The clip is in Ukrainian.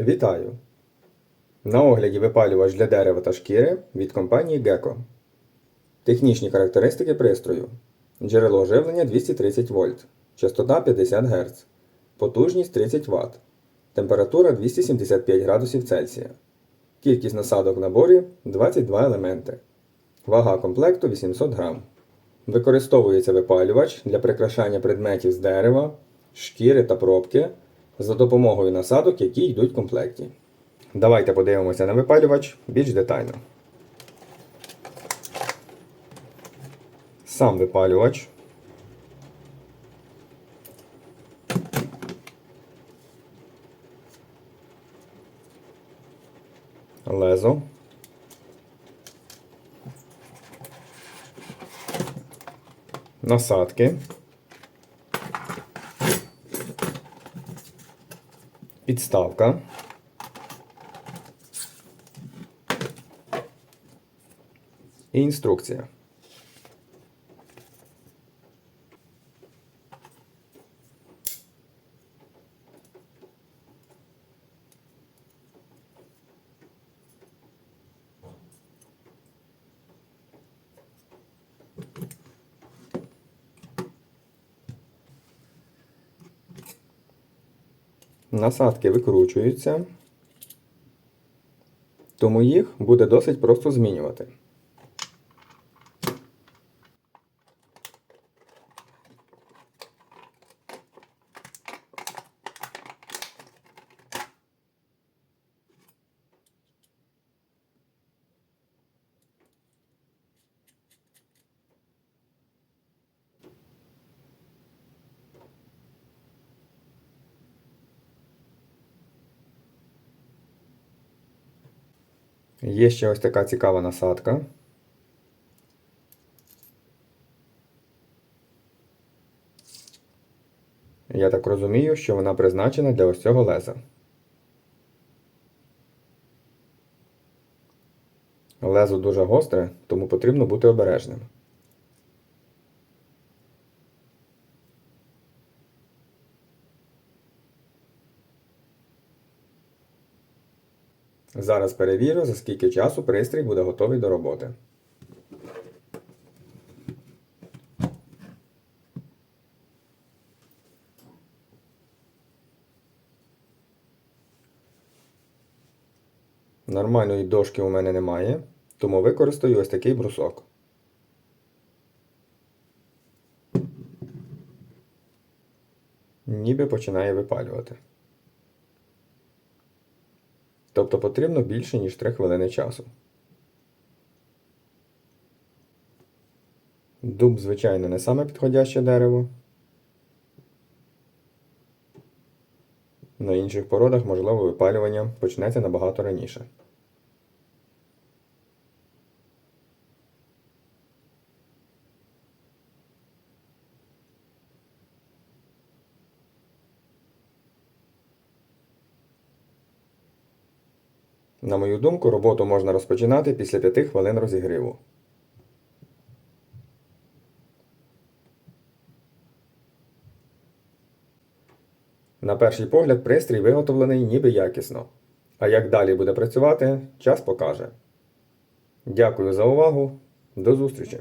Вітаю! На огляді випалювач для дерева та шкіри від компанії Gecko. Технічні характеристики пристрою. Джерело живлення 230 вольт, частота 50 Гц, потужність 30 Вт, температура 275 градусів Цельсія. Кількість насадок в наборі 22 елементи. Вага комплекту 800 грам. Використовується випалювач для прикрашання предметів з дерева, шкіри та пробки за допомогою насадок, які йдуть в комплекті. Давайте подивимося на випалювач більш детально. Сам випалювач. Лезо. Насадки. Підставка. І інструкція. Насадки викручуються, тому їх буде досить просто змінювати. Є ще ось така цікава насадка. Я так розумію, що вона призначена для ось цього леза. Лезо дуже гостре, тому потрібно бути обережним. Зараз перевірю, за скільки часу пристрій буде готовий до роботи. Нормальної дошки у мене немає, тому використаю ось такий брусок. Ніби починає випалювати. Тобто потрібно більше, ніж 3 хвилини часу. Дуб, звичайно, не саме підходяще дерево. На інших породах, можливо, випалювання почнеться набагато раніше. На мою думку, роботу можна розпочинати після 5 хвилин розігріву. На перший погляд, пристрій виготовлений ніби якісно. А як далі буде працювати, час покаже. Дякую за увагу. До зустрічі!